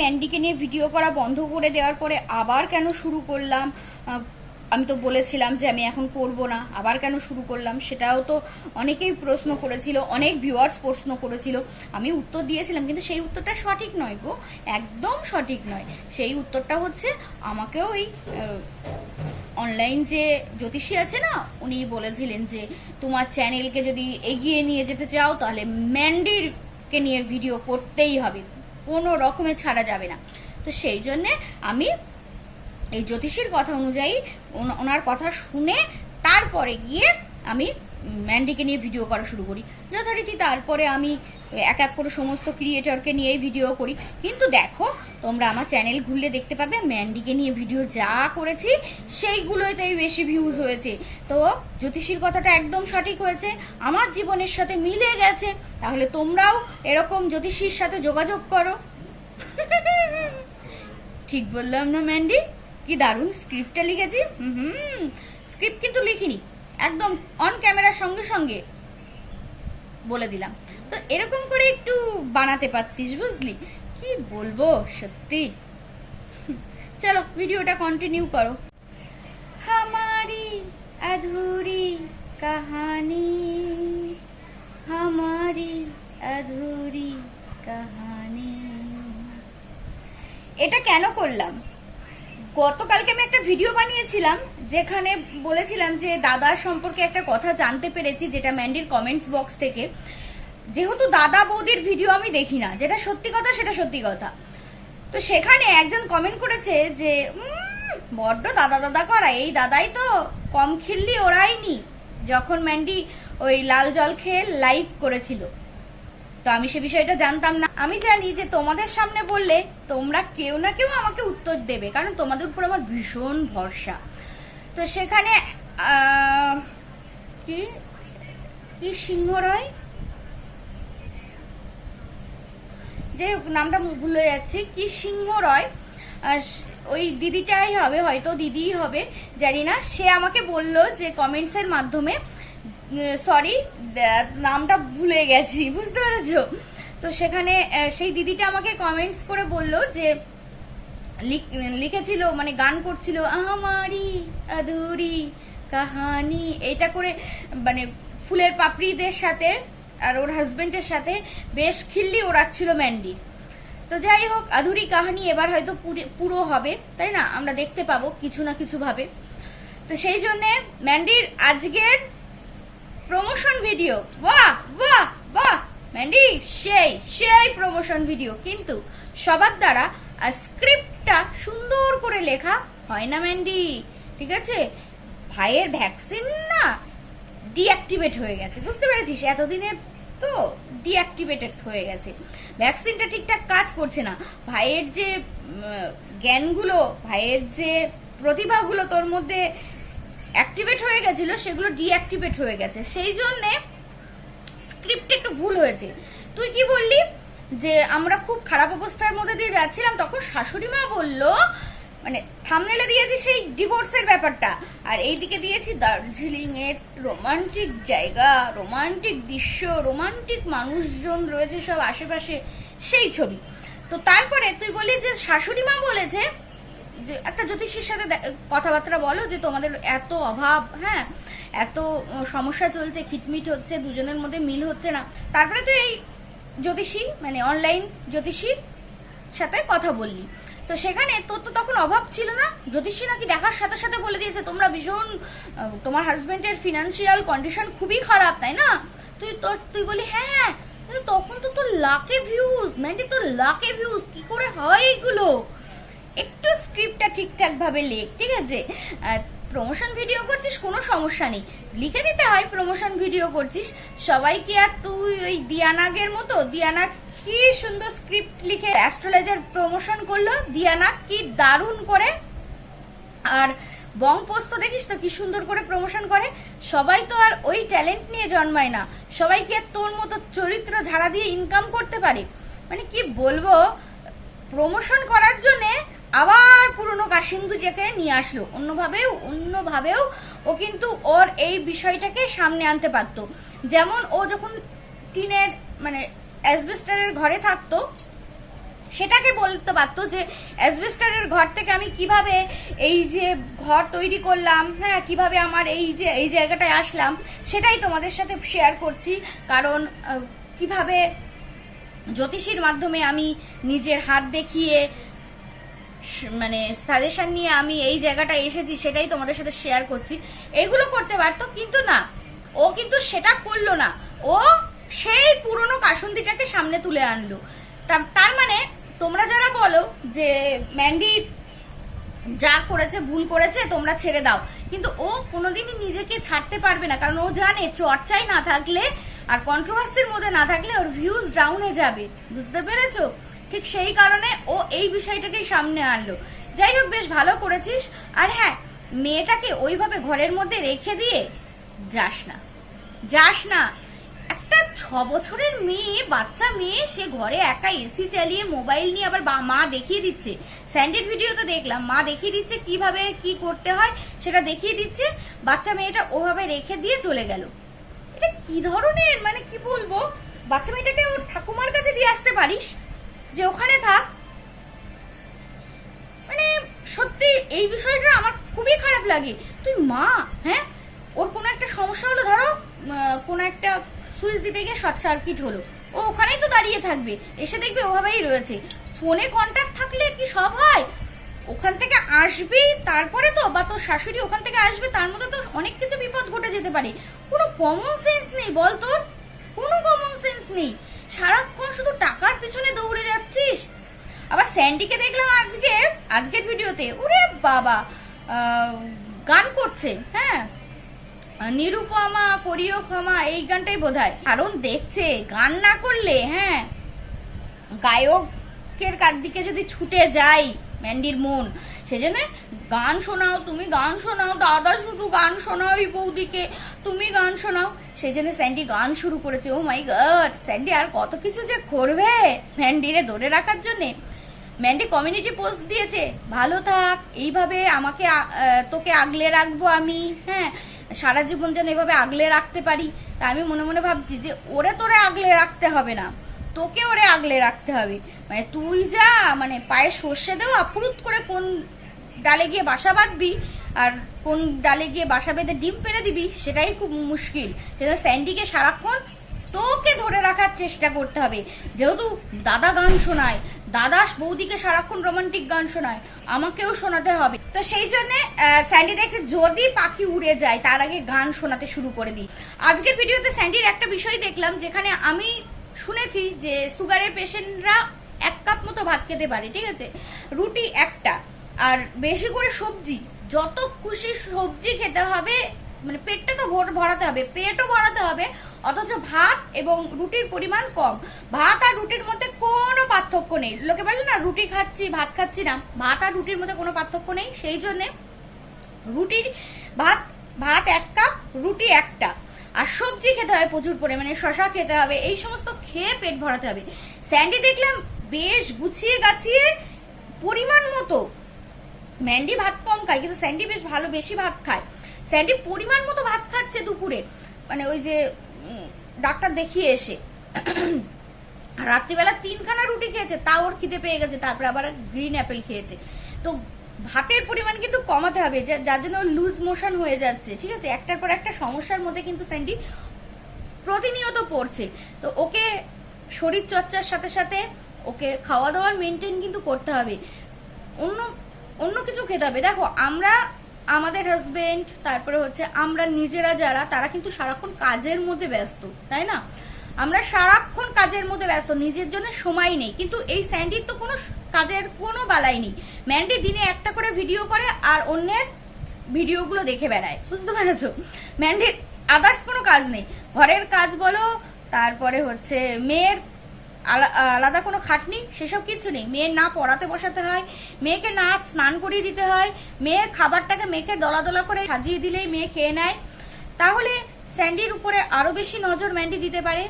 ম্যান্ডিকে নিয়ে ভিডিও করা বন্ধ করে দেওয়ার পরে আবার কেন শুরু করলাম? আমি তো বলেছিলাম যে আমি এখন করব না। আবার কেন শুরু করলাম? সেটাও তো অনেকেই প্রশ্ন করেছিল, অনেক ভিউয়ার্স প্রশ্ন করেছিল। আমি উত্তর দিয়েছিলাম, কিন্তু সেই উত্তরটা সঠিক নয় গো। একদম সঠিক নয়। সেই উত্তরটা হচ্ছে আমাকেও ওই অনলাইন যে জ্যোতিষী আছে না, উনি বলেছিলেন যে তোমার চ্যানেলকে যদি এগিয়ে নিয়ে যেতে চাও, তাহলে ম্যান্ডিরকে নিয়ে ভিডিও করতেই হবে। কোনো রকমে ছাড়া যাবে না। তো সেই জন্যে আমি এই জ্যোতিষীর কথা অনুযায়ী ওন- ওনার কথা শুনে তারপরে গিয়ে আমি ম্যান্ডিকে নিয়ে ভিডিও করা শুরু করি। যথারীতি তারপরে আমি এক এক করে সমস্ত ক্রিয়েটরকে নিয়েই ভিডিও করি। কিন্তু দেখো, তোমরা আমার চ্যানেল ঘুরলে দেখতে পাবে ম্যান্ডিকে নিয়ে ভিডিও যা করেছি, সেইগুলোতেই বেশি ভিউজ হয়েছে। তো জ্যোতিষীর কথাটা একদম সঠিক হয়েছে, আমার জীবনের সাথে মিলে গেছে। তাহলে তোমরাও এরকম জ্যোতিষীর সাথে যোগাযোগ করো। ঠিক বললাম না ম্যান্ডি কি দারুণ স্ক্রিপ্টটা লিখেছি। হুম স্ক্রিপ্ট কিন্তু লিখিনি। একদম অন ক্যামেরার সঙ্গে সঙ্গে বলে দিলাম। তো এরকম করে একটু বানাতে পারতিস, বুঝলি? কি বলব, সত্যি? চলো, ভিডিওটা কন্টিনিউ করো। হামারি আধুরি কাহানি, হামারি আধুরি কাহানি। এটা কেন করলাম? গতকালকে আমি একটা ভিডিও বানিয়েছিলাম, যেখানে বলেছিলাম যে দাদার সম্পর্কে একটা কথা জানতে পেরেছি, যেটা ম্যান্ডির কমেন্টস বক্স থেকে। যেহেতু দাদা বৌদির ভিডিও আমি দেখি না, যেটা সত্যি কথা সেটা সত্যি কথা। তো সেখানে একজন কমেন্ট করেছে যে বড্ড দাদা দাদা করা, এই দাদাই তো কম খিল্লি ওরাইনি যখন ম্যান্ডি ওই লাল জল খেয়ে লাইভ করেছিল। তো আমি সে বিষয়টা জানতাম না। আমি জানি যে তোমাদের সামনে বললে তোমরা কেউ না কেউ আমাকে উত্তর দেবে, কারণ তোমাদের উপর আমার ভীষণ ভরসা। তো সেখানে কি? কি সিংহ রয়? হোক, নামটা ভুলে যাচ্ছি। কি সিংহ রয়? ওই দিদিটাই হবে, হয়তো দিদিই হবে, জানি না। সে আমাকে বলল যে কমেন্টসের মাধ্যমে সরি নামটা ভুলে গেছি, বুঝতে পেরেছ? তো সেখানে সেই দিদিটা আমাকে কমেন্টস করে বলল যে, লিখ- লিখেছিল মানে গান করছিল, আমারি আধুরি কাহানি। এইটা করে মানে ফুলের পাপড়িদের সাথে আর ওর হাজবেন্ডের সাথে বেশ খিল্লি ওড়াচ্ছিল ম্যান্ডি। তো যাই হোক আধুরি কাহানি এবার হয়তো পুরে- হবে, তাই না? আমরা দেখতে পাবো কিছু না কিছু ভাবে। তো সেই জন্যে ম্যান্ডির আজকের প্রমোশন ভিডিও বাহ বাহ বাহ! ম্যান্ডি, সেই সেই প্রমোশন ভিডিও কিন্তু সবার দ্বারা আর স্ক্রিপ্টটা সুন্দর করে লেখা হয় না ম্যান্ডি, ঠিক আছে? ভাইয়ের ভ্যাকসিন ডিঅ্যাক্টিভেট হয়ে গেছে। বুঝতে পেরেছিস? এতদিনে তো ডিঅ্যাক্টিভেটেড হয়ে গেছে। ভ্যাকসিনটা ঠিকঠাক কাজ করছে না। ভাইয়ের যে জ্ঞানগুলো, ভাইয়ের যে প্রতিভাগুলো তোর মধ্যে অ্যাক্টিভেট হয়ে গেছিল, সেগুলো ডিঅ্যাক্টিভেট হয়ে গেছে। সেই জন্যে স্ক্রিপ্টে একটু ভুল হয়েছে। তুই কি বললি? যে আমরা খুব খারাপ অবস্থার মধ্যে দিয়ে যাচ্ছিলাম, তখন শাশুড়ি মা বলল মানে থামনেলে দিয়েছি সেই ডিভোর্সের ব্যাপারটা। আর এইদিকে দিয়েছি দার্জিলিং এর রোমান্টিক জায়গা রোমান্টিক দৃশ্য রোমান্টিক মানুষজন রয়েছে সব আশেপাশে সেই ছবি। তো তারপরে তুই বলি যে শাশুড়ি মা বলেছে যে, একটা জ্যোতিষীর সাথে কথাবার্তা বলো যে তোমাদের এত অভাব হ্যাঁ? এত সমস্যা চলছে, খিটমিট হচ্ছে, দুজনের মধ্যে মিল হচ্ছে না। তারপরে তুই এই জ্যোতিষী মানে অনলাইন জ্যোতিষীর সাথে কথা বললি। তো সেখানে তোর তো তখন অভাব ছিল না? জ্যোতিষী নাকি দেখার সাথে সাথে বলে দিয়েছে, তোমরা ভীষণ তোমার হাজবেন্ডের ফিনান্সিয়াল কন্ডিশন খুবই খারাপ, তাই না? তুই তোর তুই বলি হ্যাঁ হ্যাঁ। কিন্তু তখন তো তোর লাকে ভিউজ ম্যান্ডি তোর লাকে ভিউজ কি করে হয় এগুলো একটু স্ক্রিপ্টটা ঠিকঠাক ভাবে লেখ, ঠিক আছে? প্রমোশন ভিডিও করছিস, কোনো সমস্যা নেই। লিখে দিতে হয় প্রমোশন ভিডিও করছিস। সবাই কি আর তুই ওই দিয়ানাগের মতো দিয়ানা কি সুন্দর স্ক্রিপ্ট লিখে অ্যাস্ট্রোলজার প্রমোশন করল, দিয়ানা কি দারুণ করে। আর বং পোস্ত দেখিস তো, কি সুন্দর করে প্রমোশন করে। সবাই তো আর ওই ট্যালেন্ট নিয়ে জন্মায় না। সবাই কি আর তোর মতো চরিত্র ঝাড়া দিয়ে ইনকাম করতে পারে? মানে কি বলব প্রমোশন করার জন্যে আবার পুরনো কাশিন্দুটাকে নিয়ে আসলো। অন্যভাবেও অন্যভাবেও ও কিন্তু ওর এই বিষয়টাকে সামনে আনতে পারতো। যেমন ও যখন টিনের মানে অ্যাসবেস্টারের ঘরে থাকতো, সেটাকে বলতে পারতো যে অ্যাসবেস্টারের ঘর থেকে আমি কীভাবে এই যে ঘর তৈরি করলাম হ্যাঁ কীভাবে আমার এই যে, এই জায়গাটায় আসলাম, সেটাই তোমাদের সাথে শেয়ার করছি। কারণ কীভাবে জ্যোতিষীর মাধ্যমে আমি নিজের হাত দেখিয়ে মানে সাজেশন নিয়ে আমি এই জায়গাটায় এসেছি, সেটাই তোমাদের সাথে শেয়ার করছি। এগুলো করতে পারতো, কিন্তু না, ও কিন্তু সেটা করল না। ও সেই পুরনো কাসুন্দিটাকে সামনে তুলে আনলো। তার মানে তোমরা যারা বলো যে ম্যান্ডি যা করেছে, ভুল করেছে, তোমরা ছেড়ে দাও। কিন্তু ও কোনোদিনই নিজেকে ছাড়তে পারবে না, কারণ ও জানে চর্চায় না থাকলে আর কন্ট্রোভার্সির মধ্যে না থাকলে ওর ভিউজ ডাউনে যাবে। বুঝতে পেরেছ? ঠিক সেই কারণে ও এই বিষয়টাকেই সামনে আনলো। যাই হোক, বেশ ভালো করেছিস। আর হ্যাঁ মেয়েটাকে ওইভাবে ঘরের মধ্যে রেখে দিয়ে যাস না। যাস না। ছ বছরের মেয়ে, বাচ্চা মেয়ে, সে ঘরে একা এসি চালিয়ে মোবাইল নিয়ে আবার মা দেখিয়ে দিচ্ছে। স্যান্ডেড ভিডিওতে দেখলাম, মা দেখিয়ে দিচ্ছে কীভাবে কি করতে হয়, সেটা দেখিয়ে দিচ্ছে। বাচ্চা মেয়েটা ওভাবে রেখে দিয়ে চলে গেল। এটা কি ধরনের? মানে কি বলব? বাচ্চা মেয়েটাকে ওর ঠাকুমার কাছে দিয়ে আসতে পারিস? যে ওখানে থাক। মানে সত্যি এই বিষয়টা আমার খুবই খারাপ লাগে। তুই মা হ্যাঁ? ওর কোনো একটা সমস্যা হলো ধরো কোনো একটা সুইচ দিতে গিয়ে শর্ট সার্কিট হলো। ও ওখানেই তো দাঁড়িয়ে থাকবে। এসে দেখবে ওভাবেই রয়েছে। ফোনে কন্ট্যাক্ট থাকলে কি সব হয়? ওখান থেকে আসবি তারপরে তো, বা তোর শাশুড়ি ওখান থেকে আসবে, তার মধ্যে তো অনেক কিছু বিপদ ঘটে যেতে পারে। কোনো কমন সেন্স নেই বল তোর। কোনো কমন সেন্স নেই। সারাক্ষণ শুধু টাকার পিছনে দৌড়ে যাচ্ছিস। আবার স্যান্ডিকে দেখলাম আজকে, আজকের ভিডিওতে, ওরে বাবা গান করছে হ্যাঁ? নিরুপমা, করিও ক্ষমা, এই গানটাই বোধ হয় কারণ দেখছে, গান না করলে হ্যাঁ গায়কের কার দিকে যদি ছুটে যাই ম্যান্ডির মন, সেজন্য গান শোনাও, তুমি গান শোনাও, দাদা শুধু গান শোনাও এই বৌদিকে, তুমি গান শোনাও। সেই জন্য স্যান্ডি গান শুরু করেছে, ও মাই গড, স্যান্ডি আর কত কিছু যে করবে ম্যান্ডিরে ধরে রাখার জন্যে। ম্যান্ডি কমিউনিটি পোস্ট দিয়েছে, ভালো থাক, এইভাবে আমাকে তোকে আগলে রাখব আমি হ্যাঁ সারা জীবন যেন এভাবে আগলে রাখতে পারি, তা আমি মনে মনে ভাবছি যে ওরে তোরে আগলে রাখতে হবে না, তোকে ওরে আগলে রাখতে হবে। মানে তুই যা মানে পায়ে সর্ষে দেওয়া, ফুরুত করে কোন ডালে গিয়ে বাসা বাঁধবি আর কোন ডালে গিয়ে বাসা বেঁধে ডিম পেড়ে দিবি, সেটাই খুব মুশকিল। সেজন্য স্যান্ডিকে সারাক্ষণ তোকে ধরে রাখার চেষ্টা করতে হবে। যেহেতু দাদা গান শোনায় দাদা বৌদিকে সারাক্ষণ রোমান্টিক গান শোনায়, আমাকেও শোনাতে হবে। তো সেই জন্য স্যান্ডি দেখছে যদি পাখি উড়ে যায়, তার আগে গান শোনাতে শুরু করে দিই। আজকের ভিডিওতে স্যান্ডির একটা বিষয় দেখলাম, যেখানে আমি শুনেছি যে সুগারের পেশেন্টরা এক কাপ মতো ভাত খেতে পারে, ঠিক আছে? রুটি একটা, আর বেশি করে সবজি, যত খুশি সবজি খেতে হবে মানে পেটটা তো ভর ভরাতে হবে, পেটও ভরাতে হবে অথচ ভাত এবং রুটির পরিমাণ কম। ভাত আর রুটির মধ্যে কোনো পার্থক্য নেই। লোকে বলে না, রুটি খাচ্ছি, ভাত খাচ্ছি না। ভাত আর রুটির মধ্যে কোনো পার্থক্য নেই। সেই জন্যে রুটির ভাত ভাত এক কাপ, রুটি একটা। আর সবজি খেতে হবে প্রচুর পরিমাণে শশা খেতে হবে, এই সমস্ত খেয়ে পেট ভরাতে হবে। স্যান্ডি দেখলাম বেশ গুছিয়ে গাছিয়ে পরিমাণ মতো। ম্যান্ডি ভাত কম খায়, কিন্তু স্যান্ডি বেশ ভালো, বেশি ভাত খায়। স্যান্ডি পরিমাণ মতো ভাত খাচ্ছে দুপুরে। মানে ওই যে ডাক্তার দেখিয়ে এসে। রাত্রিবেলা তিনখানা রুটি খেয়েছে তা ওর খিদে পেয়ে গেছে, তারপরে আবার গ্রিন অ্যাপেল খেয়েছে। তো ভাতের পরিমাণ কিন্তু কমাতে হবে যার জন্য লুজ মোশন হয়ে যাচ্ছে, ঠিক আছে? একটার পর একটা সমস্যার মধ্যে কিন্তু স্যান্ডি প্রতিনিয়ত পড়ছে। তো ওকে শরীর চর্চার সাথে সাথে ওকে খাওয়া দাওয়ার মেনটেন কিন্তু করতে হবে। অন্য অন্য কিছু খেতে হবে। দেখো, আমরা আমাদের হাজবেন্ড তারপরে হচ্ছে আমরা নিজেরা যারা, তারা কিন্তু সারাক্ষণ কাজের মধ্যে ব্যস্ত, তাই না? আমরা সারাক্ষণ কাজের মধ্যে ব্যস্ত, নিজের জন্য সময় নেই। কিন্তু এই স্যান্ডির তো কোনো কাজের কোনো বালাই নেই। ম্যান্ডি দিনে একটা করে ভিডিও করে আর অন্যের ভিডিওগুলো দেখে বেড়ায়, বুঝতে পেরেছ? ম্যান্ডির আদার্স কোনো কাজ নেই। ঘরের কাজ বলো, তারপরে হচ্ছে মেয়ের আলাদা কোনো খাটনি, সেসব কিছু নেই। মেয়ের না পড়াতে বসাতে হয়, মেয়েকে না স্নান করিয়ে দিতে হয়, মেয়ের খাবারটাকে মেয়েকে দলা দলা করে সাজিয়ে দিলেই মেয়ে খেয়ে নেয়। তাহলে স্যান্ডির উপরে আরও বেশি নজর ম্যান্ডি দিতে পারে।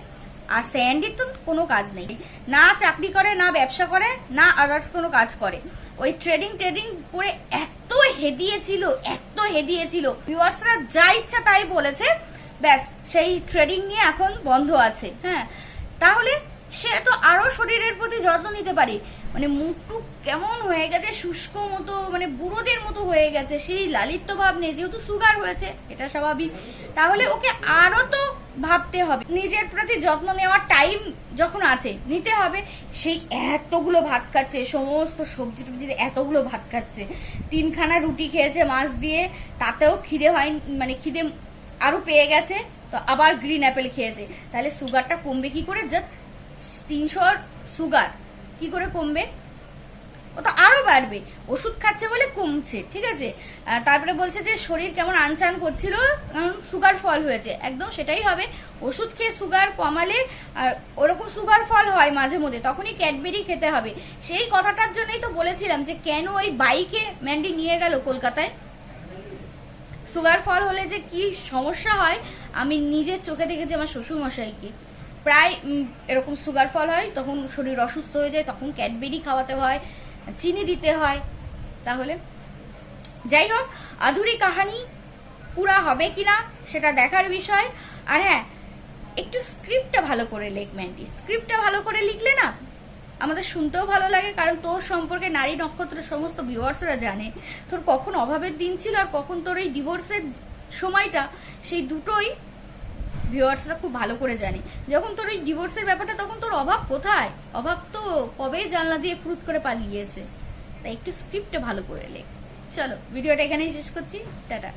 আর স্যান্ডির তো কোনো কাজ নেই। না চাকরি করে, না ব্যবসা করে, না আদার্স কোনো কাজ করে। ওই ট্রেডিং ট্রেডিং করে এত হেদিয়েছিল এত হেদিয়েছিল। ভিউয়ার্সরা যা ইচ্ছা তাই বলেছে। ব্যাস, সেই ট্রেডিং নিয়ে এখন বন্ধ আছে। হ্যাঁ তাহলে সে তো আরও শরীরের প্রতি যত্ন নিতে পারে। মানে মুখটুক কেমন হয়ে গেছে, শুষ্ক মতো মানে বুড়োদের মতো হয়ে গেছে, সেই লালিত্য ভাব নেই, যেহেতু সুগার হয়েছে, এটা স্বাভাবিক। তাহলে ওকে আরও তো ভাবতে হবে। নিজের প্রতি যত্ন নেওয়ার টাইম যখন আছে, নিতে হবে, সেই এতগুলো ভাত খাচ্ছে, সমস্ত সবজি টবজির এতগুলো ভাত খাচ্ছে। তিনখানা রুটি খেয়েছে মাছ দিয়ে, তাতেও খিদে হয় মানে খিদে আরও পেয়ে গেছে, তো আবার গ্রিন অ্যাপেল খেয়েছে। তাহলে সুগারটা কমবে কি করে? জাস্ট তিনশো সুগার। কি করে কমবে? ও তো আরও বাড়বে। ওষুধ খাচ্ছে বলে কমছে, ঠিক আছে? তারপরে বলছে যে শরীর কেমন আনচান করছিল, কারণ সুগার ফল হয়েছে। একদম সেটাই হবে। ওষুধ খেয়ে সুগার কমালে ওরকম সুগার ফল হয় মাঝে মধ্যে, তখনই ক্যাডবেরি খেতে হবে। সেই কথাটার জন্যই তো বলেছিলাম যে কেন ওই বাইকে ম্যান্ডি নিয়ে গেল কলকাতায়? সুগার ফল হলে যে কি সমস্যা হয়, আমি নিজের চোখে দেখেছি আমার শ্বশুর মশাইকে প্রায় এরকম সুগার ফল হয়, তখন শরীর অসুস্থ হয়ে যায়, তখন ক্যাডবেরি খাওয়াতে হয়, চিনি দিতে হয়। তাহলে, যাই হোক আধুরি কাহানি পুরা হবে কিনা সেটা দেখার বিষয়। আর হ্যাঁ একটু স্ক্রিপ্টটা ভালো করে লেখ ম্যান্ডি স্ক্রিপ্টটা ভালো করে লিখলে না, আমাদের শুনতেও ভালো লাগে, কারণ তোর সম্পর্কে নারী নক্ষত্র সমস্ত ভিউয়ার্সরা জানে। তোর কখন অভাবের দিন ছিল আর কখন তোর এই ডিভোর্সের সময়টা, সেই দুটোই ভিউয়ার্সরা খুব ভালো করে জানে। যখন তোর ওই ডিভোর্সের ব্যাপারটা, তখন তোর অভাব কোথায়? অভাব তো কবেই জানলা দিয়ে ফুরুত করে পালিয়েছে? তাই একটু স্ক্রিপ্টটা ভালো করে লেখ। চলো, ভিডিওটা এখানেই শেষ করছি। টাটা।